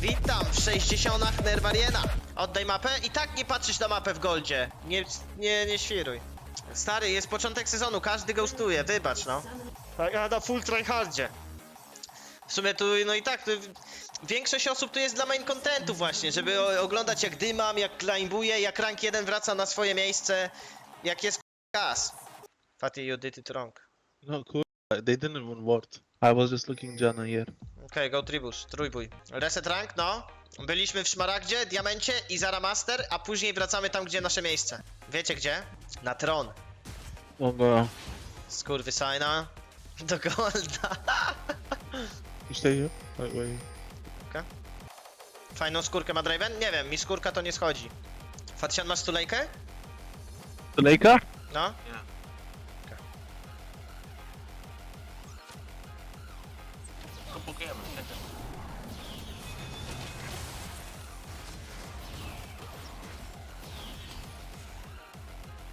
Witam w 60 Nerwariena. Oddaj mapę i tak nie patrzysz na mapę w goldzie. Nie, nie, nie świruj. Stary, jest początek sezonu, każdy ghostuje, wybacz no. A ja na full tryhardzie. W sumie tu, no i tak, tu, większość osób tu jest dla main contentu właśnie, żeby o, oglądać jak dymam, jak climbuje, jak rank 1 wraca na swoje miejsce, jak jest kas. Fatty, you did it wrong. No, cool. They didn't even ward. I was just looking Jana here. Okej, go tribus, trójbój. Reset rank, no. Byliśmy w Szmaragdzie, Diamencie i Zara Master, a później wracamy tam, gdzie nasze miejsce. Wiecie gdzie? Na tron. Oh, go. Skurwysajna. Do Golda. You stay here? Wait, wait. Fajną skórkę ma Draven? Nie wiem, mi skórka to nie schodzi. Fatisian, masz stulejkę? Tulejka? No. Kupujemy,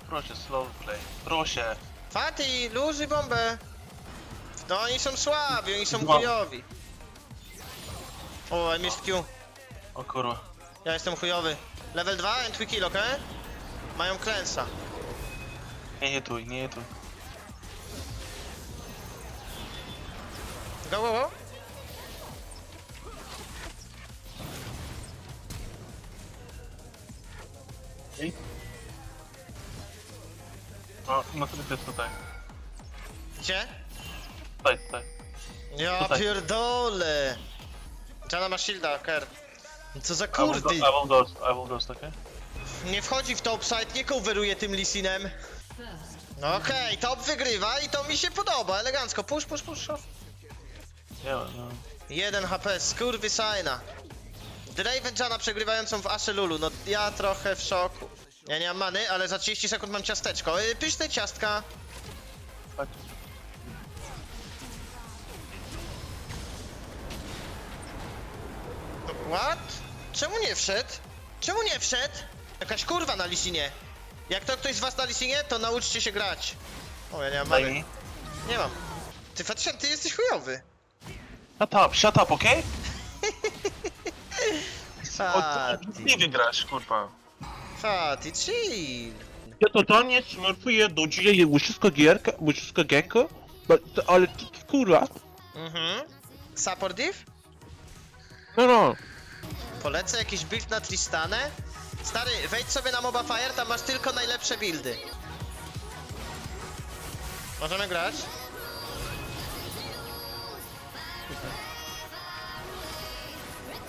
Proszę, slow play. Proszę. Fati, luzy bombę. No oni są słabi, oni są Dwa. chujowi. O, I missed Q. O kurwa. Ja jestem chujowy. Level 2 and we kill, okej? Mają klęsa. Nie jetuj, nie jetuj. Go, go, go. O, no to jest tutaj. Gdzie? Tutaj, tutaj. Ja Tutaj. pierdolę. Jana ma shielda, Ker. Co za I will, go, kurdy. I will ghost, I will ghost, okej? Nie wchodzi w topside, nie coveruje tym Lisinem. No Okej, top wygrywa i to mi się podoba, elegancko. Push, push, push. off. Nie, no. 1 HP, skurwysajna. Draven Jana przegrywającą w Ashe Lulu, no ja trochę w szoku. Ja nie mam many, ale za 30 sekund mam ciasteczko. Y, Pyszne ciastka. Chodź. What? Czemu nie wszedł? Czemu nie wszedł? Jakaś kurwa na Lisinie. Jak to ktoś z was na Lisinie, to nauczcie się grać. O, ja nie mam Daj many. mi. Nie mam. Ty Fatisian, ty jesteś chujowy. Shut up, shut up, okej? O, Fati, nie wygrasz, kurwa. Fati, chill. Ja totalnie smurfuję do dzieje łysisko gierka, łysisko gęko, ale ty, ty, kurwa. Mhm. Support div? No, no. Polecę jakiś build na Tristanę? Stary, wejdź sobie na Moba Fire, tam masz tylko najlepsze buildy. Możemy grać?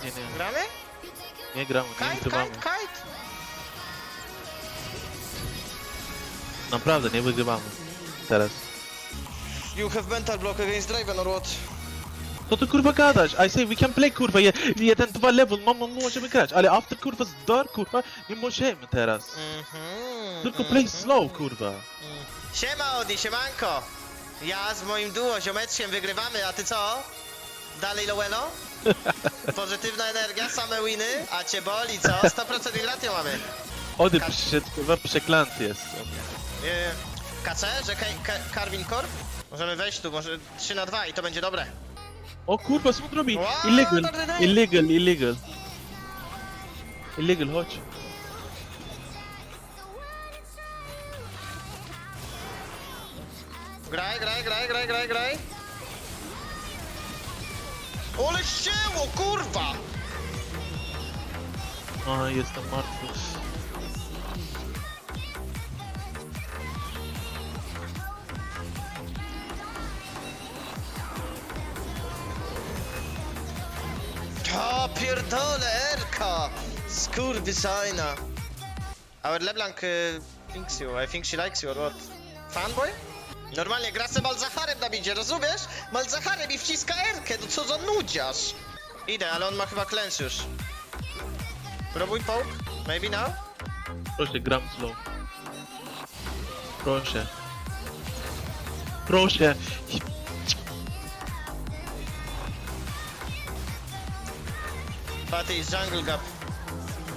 Nie, nie, Gramy? nie gramy, nie Kite, kite, kite! Naprawdę, nie wygrywamy. Teraz. You have mental block against Draven or what? Co ty kurwa gadasz? I say we can play kurwa, je, jeden, dwa level, no, no możemy grać, ale after kurwa z dark kurwa, nie możemy teraz. Mhm. Tylko play mhm. slow kurwa. Siema Odi, siemanko! Ja z moim duo, ziomeczkiem wygrywamy, a ty co? Dalej Lowelo? Pozytywna energia, same winy, a cię boli, co? 100% gratio mamy. Ody Ka- przyszedł, kurwa przeklęty jest. Yy, KC, że Ka- Ka- Carvin Corp? Możemy wejść tu, może 3 na 2 i to będzie dobre. O kurwa, co on robi? Wow, Illegal, illegal, illegal. Illegal, chodź. Graj, graj, graj, graj, graj, graj. Ole ścięło, kurwa! O, jestem martwy. O, pierdolę, Erka! Skurwysajna. Our LeBlanc y, thinks you, I think she likes you, or what? Fanboy? Normalnie gra se Malzacharem na bidzie, rozumiesz? Malzacharem i wciska Erkę, no co za nudziarz! Idę, ale on ma chyba klęs już. Próbuj poke, maybe now? Proszę, gram slow. Proszę. Proszę. Paty jungle gap.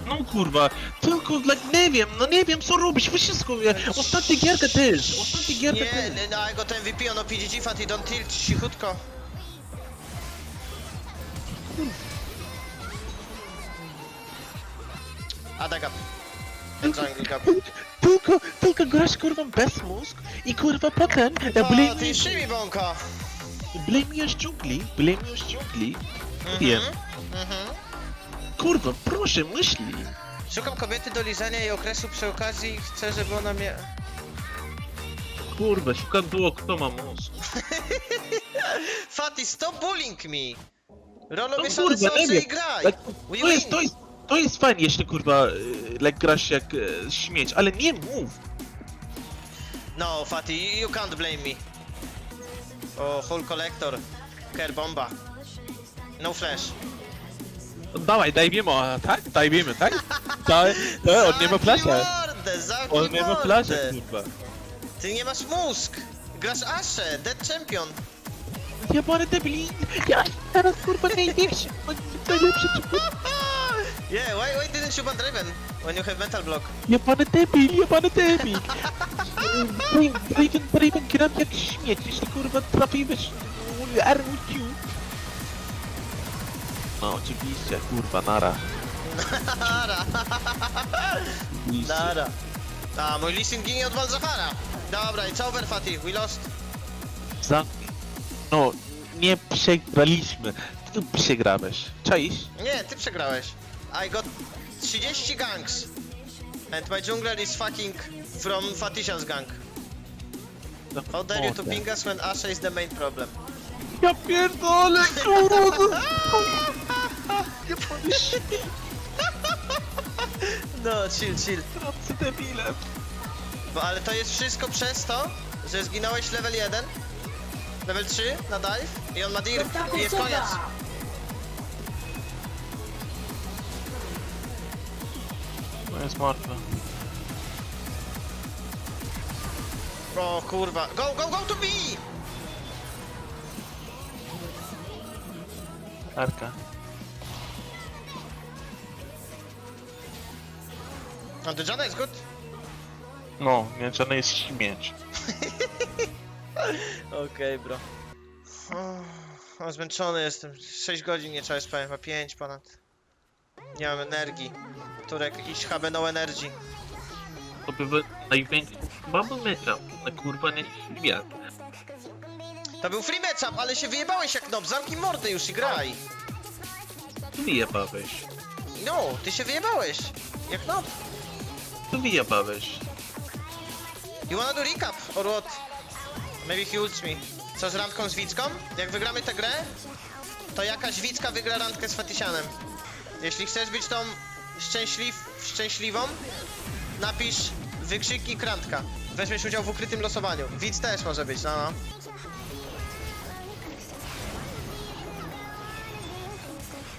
No kurwa, tylko dla, nie wiem, no nie wiem co robić, wszystko, ja, ostatnie gierkę też, ostatnie gierkę Nie, też. nie, no, no jego to MVP, ono PGG, Fatty, don't tilt, cichutko. Ada gap. Tak, jungle gap. Tylko, tylko grasz kurwa bez mózg i kurwa potem ja O, ty blamujesz, szymi bąka. blamujesz dżungli, blamujesz nie wiem. Mhm. mhm. Kurwa, proszę, myśli. Szukam kobiety do lizania i okresu przy okazji chcę, żeby ona mnie... Kurwa, szukam było kto ma mózg. Fatty, stop bullying me! Rolo No mieszane kurwa, nie wiem. i graj! Tak, We to jest, win! to jest, to jest fajnie, jeśli kurwa, e, like grasz jak e, śmieć, ale nie mów. No, Fatty, you you can't blame me. O, full collector. Care bomba. No flash. Dawaj, dajmiemy, tak? Dajmiemy, tak? Daj, daj, on nie ma flasha. mordę, zamknij On nie ma mordę. flasha, kurwa. Ty nie masz mózg! Grasz Ashe, dead champion. Jebany debil, ja teraz kurwa najlepszy, on najlepszy człowiek. Yeah, why, why didn't you ban Draven when you have mental block? Jebany debil, jebany debil. Braven, Braven gram jak śmieć, jeśli kurwa trafiłeś RUQ. No oczywiście, kurwa, nara. Nara, nara. A, mój Lee Sin ginie od Malzahara. Dobra, it's over, Fatty, we lost. Za... No, nie przegraliśmy. Ty przegrałeś. Czaisz? Nie, ty przegrałeś. I got 30 ganks. And my jungler is fucking from Fatisian's gang. No, How dare you to ping us when Ashe is the main problem? Ja pierdolę, kurwa! Jebany śmieć, No, chill, chill. pracy debilem. Bo, ale to jest wszystko przez to, że zginąłeś level 1, level 3 na dive i on ma dir i jest koniec. No jest martwy. O kurwa. Go, go, go to B! Arka. No, the Jana is good. No, mięczany jest śmieć. Okej, bro. O, zmęczony jestem. 6 godzin nie trzeba spać, chyba 5 ponad. Nie mam energii. Turek, iść HB no energy. To by był największy bubble matchup. Na kurwa nie śmiać. To był free matchup, ale się wyjebałeś jak nob. Zamknij mordę już i graj. Tu wyjebałeś. No, ty się wyjebałeś. Jak nob. Tu wyjebałeś. You wanna do recap, or what? Maybe he ults me. Co z randką z Wicką? Jak wygramy tę grę, to jakaś Wicka wygra randkę z Fatisianem. Jeśli chcesz być tą szczęśliw, szczęśliwą, napisz wykrzyknik randka. Weźmiesz udział w ukrytym losowaniu. Widz też może być, no no.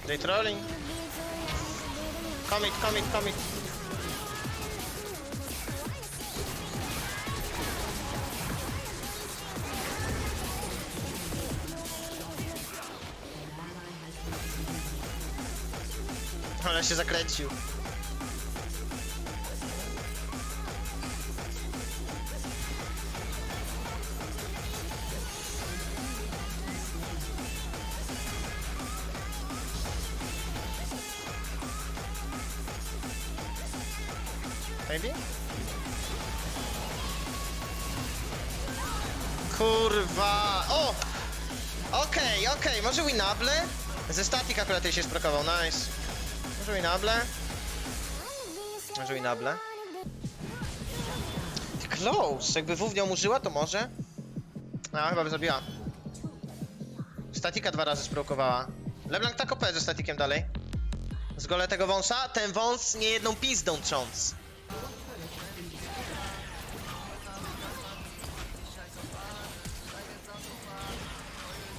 They trolling. Commit, commit, commit. Ale się zakręcił. Maybe? Kurwa! O! Okej, okej, może Winable? Ze statik akurat jej się sprokował, nice. Może Winable? Close! Jakby W w nią użyła, to może? A, chyba by zabiła. Statika dwa razy sprokowała. LeBlanc tak OP ze statikiem dalej. Z gole tego wąsa, ten wąs nie jedną pizdą trząc.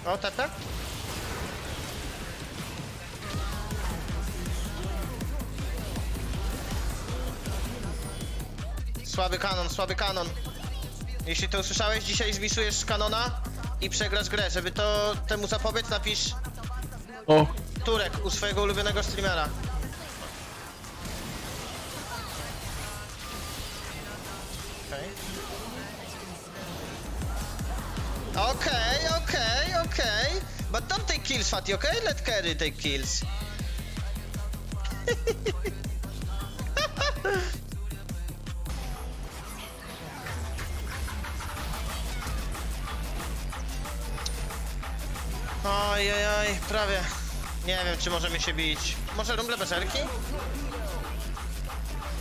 O, tata? Słaby kanon, słaby kanon. Jeśli to usłyszałeś, dzisiaj zmisujesz kanona i przegrasz grę. Żeby to temu zapobiec, napisz O, Turek u swojego ulubionego streamera. Okej. Okej, okej, okej. But don't take kills, Fatty, okay? Let carry take kills. Oj, prawie. Nie wiem, czy możemy się bić. Może rumble bez erki?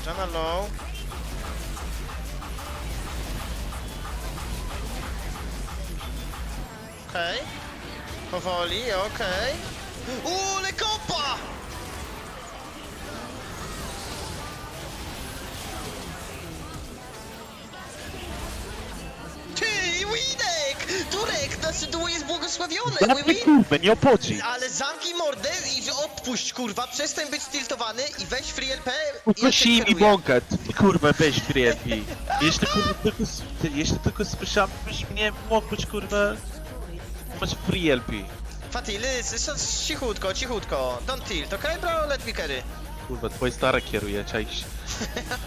Jana low. Okej. Powoli, okej. Uuu, ale kopa! Ty, Winek! Turek, duo jest błogosławione! Zamknij win! kurwę, nie opodzi! Ale zamknij mordę i odpuść, kurwa, przestań być tiltowany i weź free LP i Uprosili mi ty kurwa weź Friedli. Jeśli kurwa tylko, s- ty, jeśli tylko słyszałem, byś mnie mógł być kurwa... Masz free LP. Fatih, s- cichutko, cichutko. Don't tilt, okay bro? Let me carry. Kurwa, twoja stara kieruje, cześć.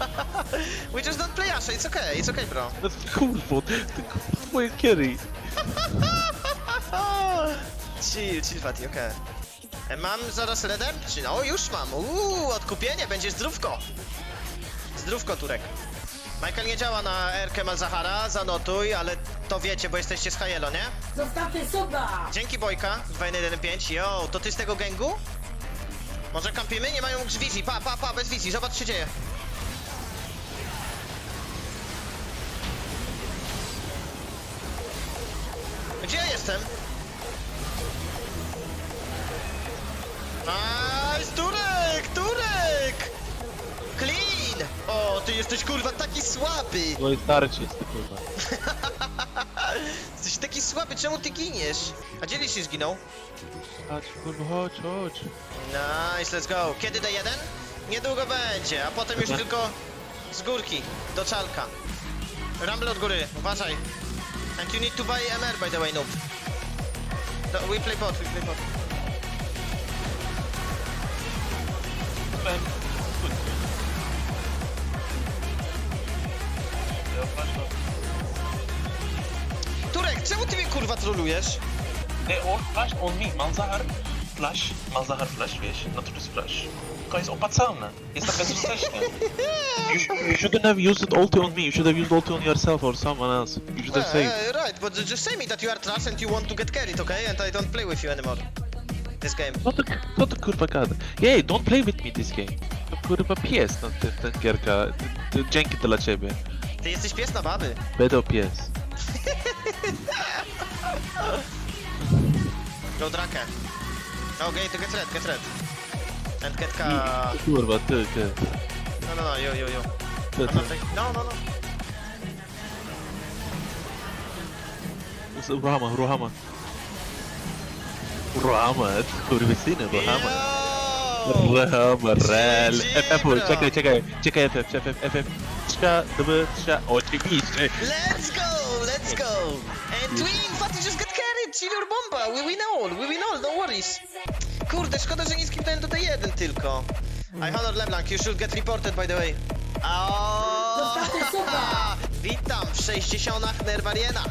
We just don't play Asha, it's okay, it's okay bro. No kurwa, ty kurwa, twoje kiery. Chill, chill Fatih, okej. E, Mam zaraz redemption, o już mam, uuu, odkupienie, będzie zdrówko. Zdrówko, Turek. Michael nie działa na Erkę Malzahara, zanotuj, ale to wiecie, bo jesteście z Hajelo, nie? Zostawcie suba! Dzięki Bojka, 2115. Yo, to ty z tego gęgu? Może kampimy? Nie mają już wizji. Pa, pa, pa, bez wizji. Zobacz co się dzieje. Gdzie ja jestem? Nice, Turek, Turek! Clean! O, ty jesteś kurwa taki słaby! Twoje stare czysty kurwa. Jesteś taki słaby, czemu ty giniesz? A gdzie się zginął? Chodź kurwa, chodź, chodź. Nice, let's go. Kiedy D1? Niedługo będzie, a potem już Dobra. tylko z górki, do czalka. Rumble od góry, uważaj. And you need to buy MR by the way, noob. No, we play bot, we play bot. Turek, czemu ty mnie kurwa trolujesz? They all flash on me, Malzahar flash, Malzahar flash, wiesz, to jest flash. To jest opłacalne, jest tak bezużytecznie. You, sh- you shouldn't have used ulti on me, you should have used ulti on yourself or someone else. You should have saved. uh, right, but just say me that you are trash and you want to get carried, okay? And I don't play with you anymore. This game. No to, no to kurwa gada. Jej, don't play with me this game. To kurwa pies, no ten, ten gierka. To, to dzięki dla ciebie. Ty jesteś pies na baby. Bedo pies. Go Drake. Okay, to get red, get red. And get ka... Kurwa, ty, ty. No, no, no, yo, yo, yo. ty, No, ty. no, no, no, no. Z- Ruhama, Ruhama. Ruhama, kurwysyny! Ruhama, rel. GG, FF, bro. czekaj, czekaj, czekaj, FF, FF, FF. Trza, doby, trza, oczywiście. Let's go, let's go. And Twin, Fatty just got carried. Chill your bomba. We win all, we win all, no worries. Kurde, szkoda, że nie skipnąłem do D1 tylko. I honor LeBlanc, you should get reported by the way. Oh. Suba! Witam w 60 Nerwariena.